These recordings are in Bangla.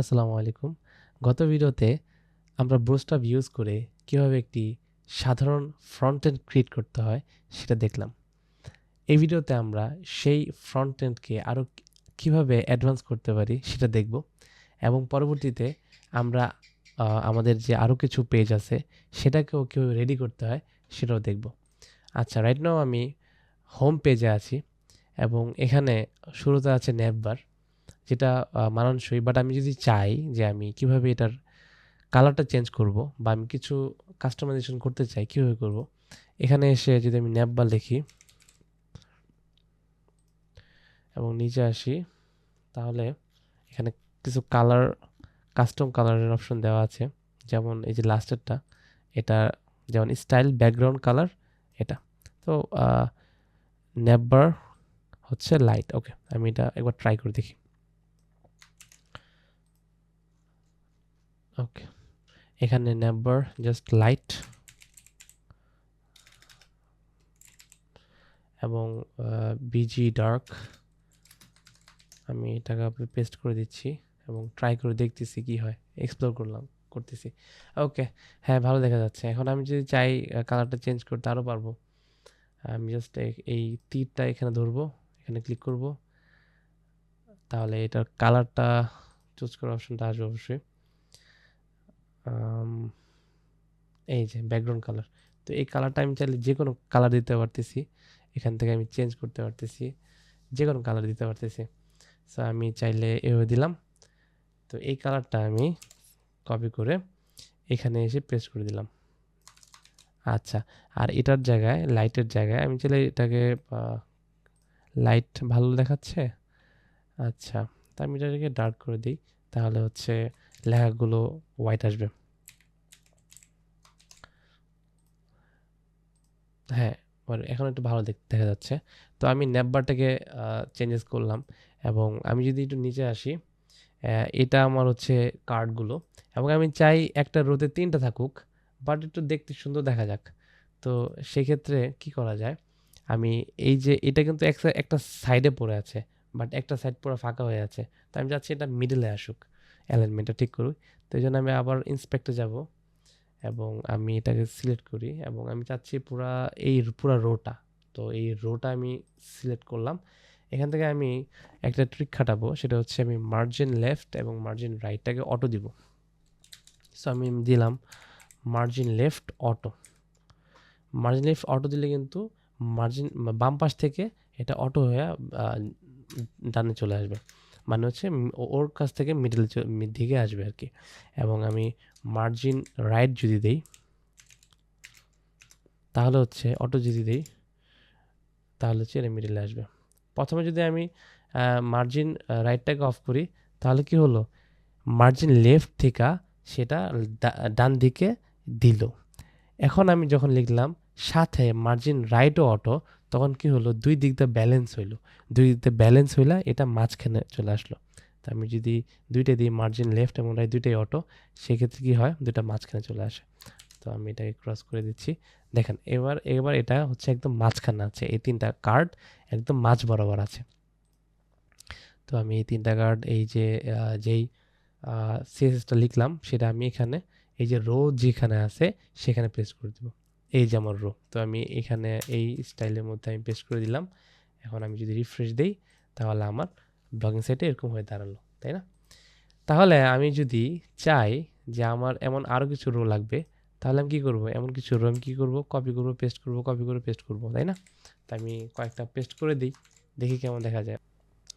আসসালামু আলাইকুম। গত ভিডিওতে আমরা ব্রোস্টাব ইউজ করে কীভাবে একটি সাধারণ ফ্রন্ট এন্ড ক্রিয়েট করতে হয় সেটা দেখলাম। এই ভিডিওতে আমরা সেই ফ্রন্ট এন্ডকে আরও কীভাবে অ্যাডভান্স করতে পারি সেটা দেখব এবং পরবর্তীতে আমরা আমাদের যে আরও কিছু পেজ আছে সেটাকেও কীভাবে রেডি করতে হয় সেটাও দেখব। আচ্ছা রাইট নাও আমি হোম পেজে আছি এবং এখানে শুরুতে আছে ন্যাববার যেটা মানানসই। বাট আমি যদি চাই যে আমি কীভাবে এটার কালারটা চেঞ্জ করব বা আমি কিছু কাস্টমাইজেশন করতে চাই কীভাবে করব, এখানে এসে যদি আমি ন্যাপবার লিখি এবং নিচে আসি, তাহলে এখানে কিছু কালার কাস্টম কালারের অপশন দেওয়া আছে। যেমন এই যে লাস্টেরটা এটা যেমন স্টাইল ব্যাকগ্রাউন্ড কালার এটা। তো ন্যাপবার হচ্ছে লাইট ওকে আমি এটা একবার ট্রাই করে দেখি। ওকে এখানে নেভার জাস্ট লাইট এবং বিজি ডার্ক আমি এটাকে পেস্ট করে দিচ্ছি এবং ট্রাই করে দেখতেছি কি হয়। এক্সপ্লোর করলাম, করতেছি। ওকে হ্যাঁ ভালো দেখা যাচ্ছে। এখন আমি যদি চাই কালারটা চেঞ্জ করতে আরও পারব, আমি জাস্ট এই তীরটা এখানে ধরবো, এখানে ক্লিক করব। তাহলে এটার কালারটা চুজ করার অপশনটা আসবে অবশ্যই। এই যে ব্যাকগ্রাউন্ড কালার তো এই কালারটা আমি চাইলে যে কোনো কালার দিতে পারতেছি, এখান থেকে আমি চেঞ্জ করতে পারতেছি, যে কোনো কালার দিতে পারতেছি। সো আমি চাইলে এভাবে দিলাম। তো এই কালারটা আমি কপি করে এখানে এসে পেস্ট করে দিলাম। আচ্ছা আর এটার জায়গায় লাইটের জায়গায় আমি চাইলে এটাকে লাইট ভালো দেখাচ্ছে? আচ্ছা তা আমি এটাকে ডার্ক করে দিই। তাহলে হচ্ছে লেখাগুলো হোয়াইট আসবে। হ্যাঁ আর এখন একটু ভালো দেখ যাচ্ছে। তো আমি ন্যাপবারটাকে চেঞ্জেস করলাম এবং আমি যদি একটু নিচে আসি এটা আমার হচ্ছে কার্ডগুলো এবং আমি চাই একটা রোদে তিনটা থাকুক বাট একটু দেখতে সুন্দর দেখা যাক। তো সেক্ষেত্রে কি করা যায়? আমি এই যে এটা কিন্তু একটা সাইডে পড়ে আছে বাট একটা সাইড পুরো ফাঁকা হয়ে আছে। তো আমি চাচ্ছি এটা মিডলে আসুক। অ্যালাইনমেন্টটা ঠিক করুক। তো এই জন্য আমি আবার ইন্সপেক্টে যাব এবং আমি এটাকে সিলেক্ট করি এবং আমি চাচ্ছি পুরা এই পুরা রোটা তো এই রোটা আমি সিলেক্ট করলাম। এখান থেকে আমি একটা ট্রিক খাটাবো, সেটা হচ্ছে আমি মার্জিন লেফট এবং মার্জিন রাইটটাকে অটো দিব। সো আমি দিলাম margin left auto margin left auto দিলে কিন্তু মার্জিন বাম পাশ থেকে এটা অটো হয়ে ডানে চলে আসবে। মানে হচ্ছে ওর কাছ থেকে মিডল দিকে আসবে আর কি। এবং আমি মার্জিন রাইট যদি দেই, তাহলে হচ্ছে অটো যদি দেই, তাহলে হচ্ছে এটা মিডলে আসবে। প্রথমে যদি আমি মার্জিন রাইটটাকে অফ করি, তাহলে কি হলো? মার্জিন লেফট থেকে সেটা ডান দিকে দিল। এখন আমি যখন লিখলাম সাথে মার্জিন রাইট ও অটো তখন কি হলো? দুই দিক দিয়ে ব্যালেন্স হইল। দুই দিক দিয়ে ব্যালেন্স হইলা এটা মাঝখানে চলে আসলো। তা আমি যদি দুইটা দিই মার্জিন লেফট এবং রাইট দুইটাই অটো সেক্ষেত্রে কী হয়? দুইটা মাঝখানে চলে আসে। তো আমি এটাকে ক্রস করে দিচ্ছি। দেখেন, এবার এবার এটা হচ্ছে একদম মাঝখানে আছে। এই তিনটা কার্ড একদম মাঝ বরাবর আছে। তো আমি এই তিনটা কার্ড এই যে যেই সিএসএসটা লিখলাম, সেটা আমি এখানে, এই যে রো যেখানে আছে, সেখানে পেস্ট করে দেবো। এই যে আমার রো তো আমি এখানে এই স্টাইলের মধ্যে আমি পেস্ট করে দিলাম। এখন আমি যদি রিফ্রেশ দিই, তাহলে আমার ব্লগিং সাইটে এরকম হয়ে দাঁড়াল, তাই না? তাহলে আমি যদি চাই যে আমার এমন আরও কিছু রো লাগবে, তাহলে আমি কী করব? এমন কিছু রো আমি কী করব? কপি করব পেস্ট করব কপি করে পেস্ট করব, তাই না? তো আমি কয়েকটা পেস্ট করে দিই, দেখি কেমন দেখা যায়।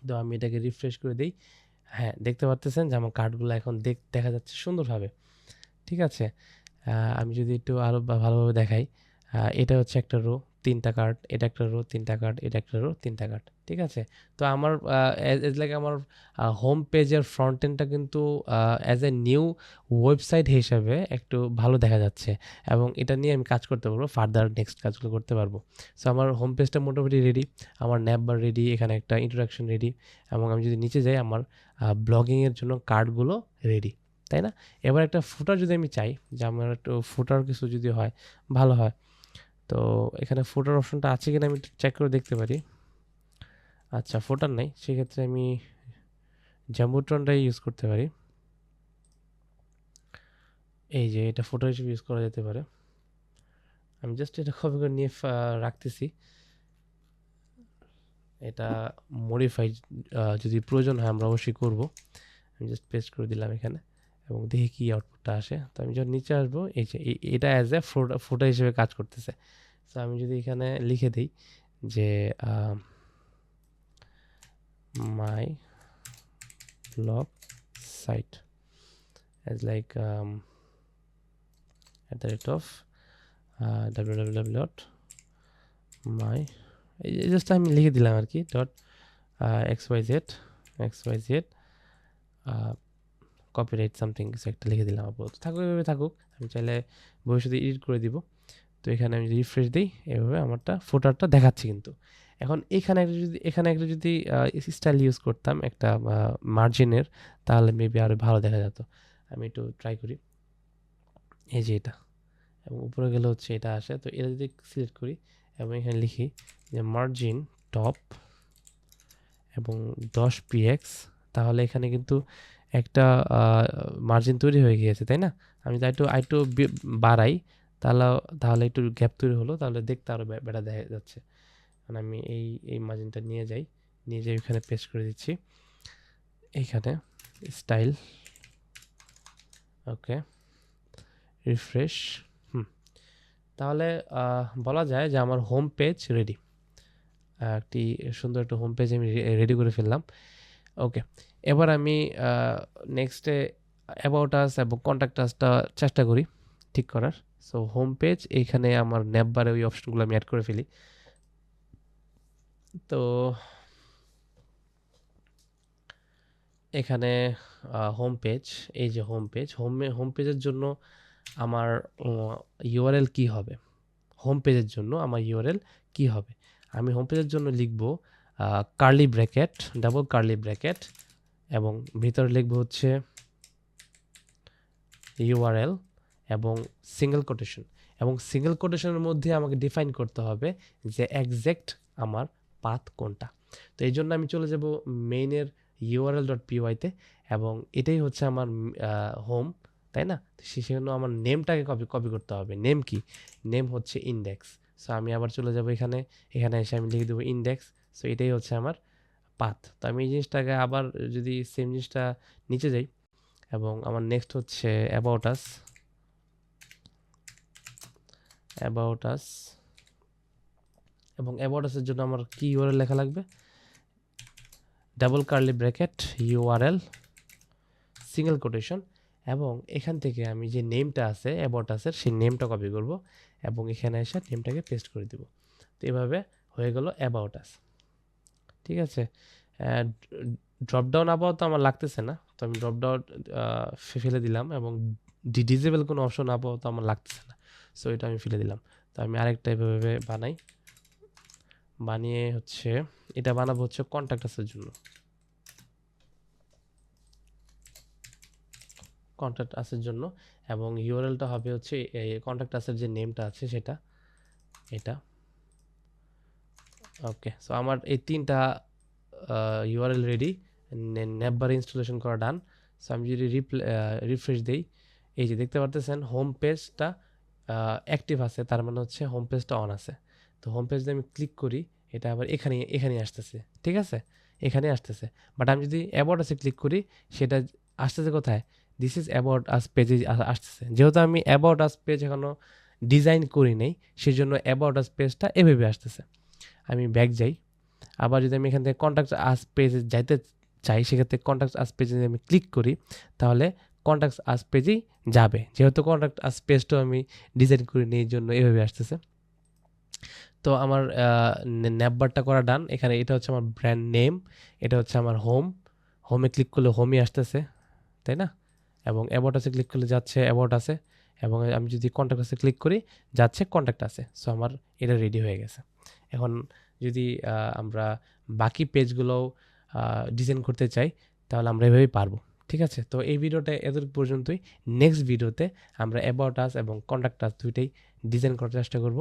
তো আমি এটাকে রিফ্রেশ করে দিই। হ্যাঁ দেখতে পারতেছেন যে আমার কার্ডগুলো এখন দেখ, দেখা যাচ্ছে সুন্দরভাবে। ঠিক আছে? আমি যদি একটু আরও ভালোভাবে দেখাই এটা হচ্ছে একটা রো তিনটা কার্ড এটা একটা রো তিনটা কার্ড এটা একটা রো তিনটা কার্ড ঠিক আছে? তো আমার এজ লাইক আমার হোম পেজের ফ্রন্ট এন্ডটা কিন্তু অ্যাজ এ নিউ ওয়েবসাইট হিসাবে একটু ভালো দেখা যাচ্ছে এবং এটা নিয়ে আমি কাজ করতে পারব ফার্দার নেক্সট কাজগুলো করতে পারব। সো আমার হোম পেজটা মোটামুটি রেডি আমার ন্যাপবার রেডি এখানে একটা ইন্ট্রোডাকশন রেডি এবং আমি যদি নিচে যাই, আমার ব্লগিংয়ের জন্য কার্ডগুলো রেডি তাই না? এবার একটা ফুটার যদি আমি চাই, যে আমার একটু ফুটার কিছু যদি হয়, ভালো হয়। তো এখানে ফুটার অপশনটা আছে কিনা আমি চেক করে দেখতে পারি। আচ্ছা ফুটার নাই। সেক্ষেত্রে আমি জাম্বুট্রনটাই ইউজ করতে পারি। এই যে, এটা ফটো হিসেবে ইউজ করা যেতে পারে। আমি জাস্ট এটা কপি করে নিয়ে রাখতেছি। এটা মডিফাই যদি প্রয়োজন হয়, আমরা অবশ্যই করব। আমি জাস্ট পেস্ট করে দিলাম এখানে। এবং দেখি কি আউটপুটটা আসে। তো আমি যখন নিচে আসব এই যে এটা অ্যাজ এ ফোটো হিসেবে কাজ করতেছে। তো আমি যদি এখানে লিখে দিই যে my blog site as like at the rate of uh, www dot my just আমি লিখে দিলাম আর কি dot X Y Z X Y Z copyright something কিছু একটা লিখে দিলাম আপাতত। থাকুক এভাবে থাকুক, আমি চাইলে ভবিষ্যতে এডিট করে দিব। তো এখানে আমি যদি রিফ্রেশ দিই, এভাবে আমারটা ফোটারটা দেখাচ্ছে কিন্তু। এখন এখানে একটা যদি, এখানে একটা যদি স্টাইল ইউজ করতাম, একটা মার্জিনের তাহলে মেবি আরও ভালো দেখা যেত। আমি একটু ট্রাই করি। এই যে এটা। এবং উপরে গেলে হচ্ছে এটা আসে। তো এটা যদি সিলেক্ট করি, এবং এখানে লিখি যে মার্জিন টপ এবং দশ পিএক্স তাহলে এখানে কিন্তু একটা মার্জিন তৈরি হয়ে গিয়েছে, তাই না? আমি তাই একটু বি- বাড়াই, তাহলে তাহলে একটু গ্যাপ তৈরি হলো, তাহলে দেখতে আরও বেটা দেখা যাচ্ছে। মানে আমি এই এই মার্জিনটা নিয়ে যাই নিয়ে যাই, ওখানে পেস্ট করে দিচ্ছি। এইখানে স্টাইল ওকে রিফ্রেশ হুম। তাহলে বলা যায় যে আমার হোম পেজ রেডি একটি সুন্দর একটা হোম পেজ আমি রেডি করে ফেললাম। ওকে এবার আমি নেক্সটে অ্যাবাউট আস এবং কন্ট্যাক্ট আসটা চেষ্টা করি ঠিক করার। সো হোম পেজ এইখানে আমার ন্যাপবারে ওই অপশনগুলো আমি অ্যাড করে ফেলি। তো, এখানে হোম পেজ এই যে হোম পেজ হোম হোম পেজের জন্য আমার ইউআরএল কি হবে? হোম পেজের জন্য আমার ইউআরএল কি হবে? আমি হোম পেজের জন্য লিখব curly bracket double curly bracket এবং ভিতরে লিখব হচ্ছে ইউআরএল এবং সিঙ্গেল কোটেশন এবং সিঙ্গেল কোটেশনের মধ্যে আমাকে ডিফাইন করতে হবে যে একজ্যাক্ট আমার পাথ কোনটা। তো এই জন্য আমি চলে যাব মেইনের ইউআরএল ডট পিওয়াইতে এবং এটাই হচ্ছে আমার হোম তাই না? সেজন্য আমার নেমটাকে কপি কপি করতে হবে। নেম কি? নেম হচ্ছে ইন্ডেক্স সো আমি আবার চলে যাব এখানে। এখানে এসে আমি লিখে দেবো ইন্ডেক্স সো এটাই হচ্ছে আমার পাথ তো আমি এই জিনিসটাকে আবার যদি সেম জিনিসটা নিচে যাই, এবং আমার নেক্সট হচ্ছে অ্যাবাউট আস অ্যাবাউট আস এবং অ্যাবাউট আসের জন্য আমার কি ইউআরএল লেখা লাগবে? Double curly bracket URL single quotation এবং এখান থেকে আমি যে নেমটা আছে অ্যাবাউট আসের সেই নেমটা কপি করব, এবং এখানে এসে নেমটাকে পেস্ট করে দিব। তো এভাবে হয়ে গেল অ্যাবাউট আস ঠিক আছে? ড্রপডাউন আপাতত আমার লাগতেছে না। তো আমি ড্রপডাউন ফেলে দিলাম এবং ডিজেবল কোনো অপশন আপাতত আমার লাগতেছে না। সো এটা আমি ফেলে দিলাম। তো আমি আরেকটা এভাবে বানাই। বানিয়ে হচ্ছে, এটা বানাবো হচ্ছে কন্ট্যাক্টাসের জন্য। কন্ট্রাক্ট আসের জন্য। এবং ইউআরএলটা হবে হচ্ছে, এই কন্ট্যাক্ট আসের যে নেমটা আছে সেটা, এটা। ওকে সো আমার এই তিনটা ইউআরএল রেডি নেববার ইনস্টলেশন করা ডান সো আমি যদি রিফ্রেশ দিই, এই যে দেখতে পারতেছেন হোম পেজটা অ্যাক্টিভ আছে, তার মানে হচ্ছে হোম পেজটা অন আছে। তো হোম পেজে আমি ক্লিক করি, এটা আবার এখানে এখানে আসতেছে, ঠিক আছে? এখানে আসতেছে। বাট আমি যদি অ্যাবাউট আছে ক্লিক করি, সেটা আসতেছে কোথায়? দিস ইজ অ্যাবাউট আস পেজে আসতেছে। যেহেতু আমি অ্যাবাউট আস পেজ এখনও ডিজাইন করি নেই সেই জন্য অ্যাবাউট আস পেজটা এভাবে আসতেছে। আমি ব্যাক যাই। আবার যদি আমি এখান থেকে কন্ট্যাক্ট আস পেজে যাইতে চাই, সেক্ষেত্রে কন্ট্যাক্ট আস পেজে যদি আমি ক্লিক করি, তাহলে কন্ট্যাক্ট আস পেজেই যাবে। যেহেতু কন্ট্যাক্ট আস পেজটাও আমি ডিজাইন করি এই জন্য এভাবে আসতেছে। তো আমার ন্যাপবারটা করা ডান এখানে এটা হচ্ছে আমার ব্র্যান্ড নেম এটা হচ্ছে আমার হোম হোমে ক্লিক করলে হোমই আসতেছে, তাই না? এবং অ্যাবাউট আছে ক্লিক করলে যাচ্ছে অ্যাবাউট আছে। এবং আমি যদি কন্ট্যাক্ট আছে ক্লিক করি, যাচ্ছে কন্ট্যাক্ট আছে। সো আমার এটা রেডি হয়ে গেছে। এখন যদি আমরা বাকি পেজগুলোও ডিজাইন করতে চাই, তাহলে আমরা এভাবেই পারব। ঠিক আছে? তো এই ভিডিওটা এদের পর্যন্তই। নেক্সট ভিডিওতে আমরা অ্যাবাউট আস এবং কন্ট্যাক্ট আস দুইটাই ডিজাইন করার চেষ্টা করব।